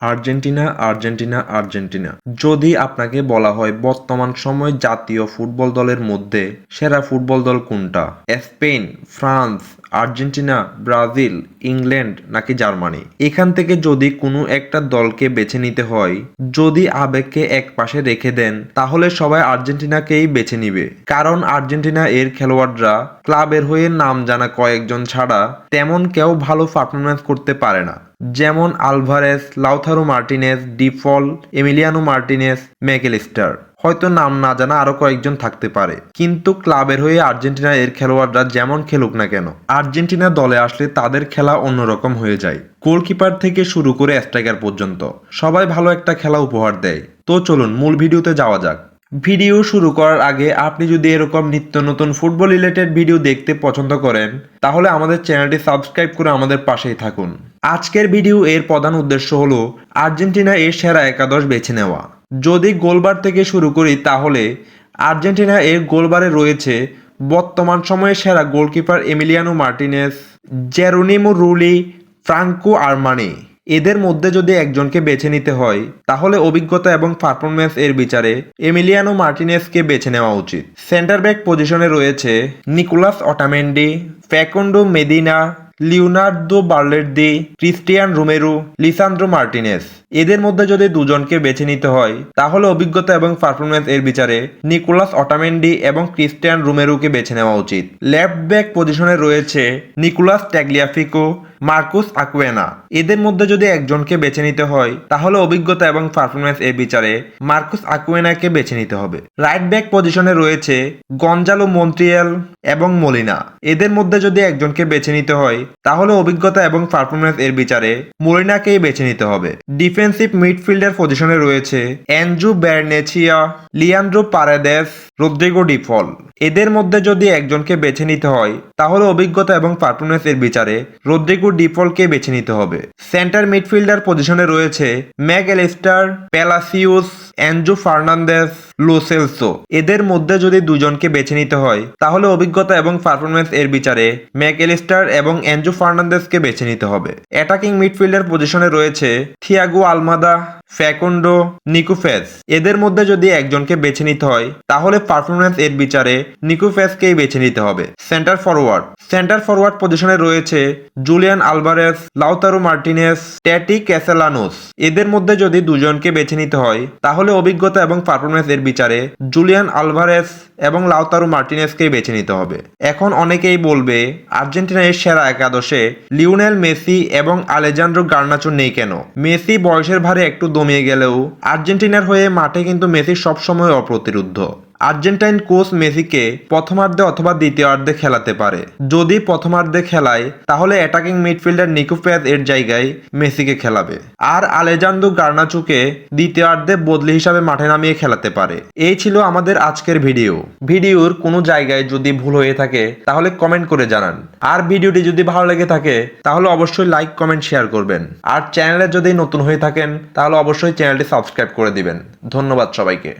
Argentina Argentina Argentina. যদি আপনাকে বলা হয় বর্তমান সময় জাতীয় ফুটবল দলের মধ্যে সেরা ফুটবল দল কোনটা? Spain, France Argentina, Brazil, England নাকি জার্মানি? এখান থেকে যদি কোনো একটা দলকে বেছে নিতে হয়, যদি আবেগকে এক পাশে রেখে দেন, তাহলে সবাই আর্জেন্টিনাকেই বেছে নিবে। কারণ আর্জেন্টিনা এর খেলোয়াড়রা ক্লাবের হয়ে নাম জানা কয়েকজন ছাড়া তেমন কেউ ভালো পারফরমেন্স করতে পারে না। যেমন Alvarez, Lautaro Martinez De Paul Emiliano Martinez, MacAllister. হয়তো নাম না জানা আরও কয়েকজন থাকতে পারে। কিন্তু ক্লাবের হয়ে আর্জেন্টিনা এর খেলোয়াড়রা যেমন খেলুক না কেন, আর্জেন্টিনা দলে আসলে তাদের খেলা অন্যরকম হয়ে যায়। গোলকিপার থেকে শুরু করে স্ট্রাইকার পর্যন্ত সবাই ভালো একটা খেলা উপহার দেয়। তো চলুন মূল ভিডিওতে যাওয়া যাক। ভিডিও শুরু করার আগে আপনি যদি এরকম নিত্য নতুন ফুটবল রিলেটেড ভিডিও দেখতে পছন্দ করেন, তাহলে আমাদের চ্যানেলটি সাবস্ক্রাইব করে আমাদের পাশেই থাকুন। আজকের ভিডিও এর প্রধান উদ্দেশ্য হলো আর্জেন্টিনা এর সেরা একাদশ বেছে নেওয়া। যদি গোলবার থেকে শুরু করি, তাহলে আর্জেন্টিনা এর গোলবারে রয়েছে বর্তমান সময়ে সেরা goalkeeper Emiliano Martinez, Geronimo Rulli, Franco Armani. এদের মধ্যে যদি একজনকে বেছে নিতে হয়, তাহলে অভিজ্ঞতা এবং পারফরমেন্স এর বিচারে এমিলিয়ানো মার্টিনেসকে বেছে নেওয়া উচিত। সেন্টার ব্যাক পজিশনে রয়েছে Nicolas Otamendi, Facundo Medina Leonardo Balerdi Cristian Romero, Lisandro Martinez. এদের মধ্যে যদি দুজনকে বেছে নিতে হয়, তাহলে অভিজ্ঞতা এবং পারফরমেন্স এর বিচারে নিকোলাস অটামেন্ডি এবং ক্রিস্টিয়ান রোমেরোকে বেছে নেওয়া উচিত। লেফট ব্যাক পজিশনে রয়েছে নিকোলাস ট্যাগলিয়াফিকো মার্কুস আকুয়েনা। এদের মধ্যে যদি একজনকে বেছে নিতে হয়, তাহলে অভিজ্ঞতা এবং পারফরমেন্স এর বিচারে মার্কুস আকুয়েনাকে বেছে নিতে হবে। রাইট ব্যাক পজিশনে রয়েছে গঞ্জালো মন্ট্রিয়াল এবং মলিনা। এদের মধ্যে যদি একজনকে বেছে নিতে হয় তাহলে অভিজ্ঞতা এবং পারফরমেন্স এর বিচারে মলিনাকেই বেছে নিতে হবে। ডিফেন্সিভ মিডফিল্ডার পজিশনে রয়েছে Andrew Barenechea Leandro Paredes, Rodrigo De Paul. এদের মধ্যে যদি একজনকে বেছে নিতে হয়, তাহলে অভিজ্ঞতা এবং পারফরমেন্স এর বিচারে রদ্রিগো ডিফলকে বেছে নিতে হবে। সেন্টার মিডফিল্ডার পজিশনে রয়েছে Mac Allister Palacios Andrew Fernandes Lo Celso এদের মধ্যে যদি দুজনকে বেছে নিতে হয়, তাহলে অভিজ্ঞতা এবং পারফরমেন্স এর বিচারে ম্যাক এলিস্টার এবং অ্যান্ড্রু ফার্নান্দেসকে বেছে নিতে হবে। অ্যাটাকিং মিডফিল্ডার পজিশনে রয়েছে থিয়াগো আলমাদা, ফ্যাকন্ডো নিকুফেস এদের মধ্যে যদি একজনকে বেছে নিতে হয়, তাহলে পারফরমেন্স এর বিচারে নিকুফেসকেই বেছে নিতে হবে। সেন্টার ফরওয়ার্ড সেন্টার ফরওয়ার্ড পজিশনে রয়েছে Julian Alvarez Lautaro Martinez Taty Castellanos. এদের মধ্যে যদি দুজনকে বেছে নিতে হয়, তাহলে অভিজ্ঞতা এবং পারফরমেন্স এর বিচারে জুলিয়ান আলভারেস এবং লাউতারু মার্টিনেসকেই বেছে নিতে হবে। এখন অনেকেই বলবে আর্জেন্টিনা এর সেরা একাদশে লিওনেল মেসি এবং আলেজান্দ্রো গার্নাচো নেই কেন? মেসি বয়সের ভারে একটু দমিয়ে গেলেও আর্জেন্টিনার হয়ে মাঠে কিন্তু মেসি সবসময় অপ্রতিরুদ্ধ। আর্জেন্টাইন কোচ মেসিকে প্রথমার্ধে অথবা দ্বিতীয়ার্ধে খেলাতে পারে। যদি প্রথমার্ধে খেলায়, তাহলে অ্যাটাকিং মিডফিল্ডার নিকোপ্যাজ এর জায়গায় মেসিকে খেলাবে। আর আলেজান্দো গার্নাচুকে দ্বিতীয়ার্ধে বদলি হিসাবে মাঠে নামিয়ে খেলাতে পারে। এই ছিল আমাদের আজকের ভিডিও। ভিডিওর কোনো জায়গায় যদি ভুল হয়ে থাকে, তাহলে কমেন্ট করে জানান। আর ভিডিওটি যদি ভালো লেগে থাকে, তাহলে অবশ্যই লাইক, কমেন্ট, শেয়ার করবেন। আর চ্যানেলে যদি নতুন হয়ে থাকেন, তাহলে অবশ্যই চ্যানেলটি সাবস্ক্রাইব করে দিবেন। ধন্যবাদ সবাইকে।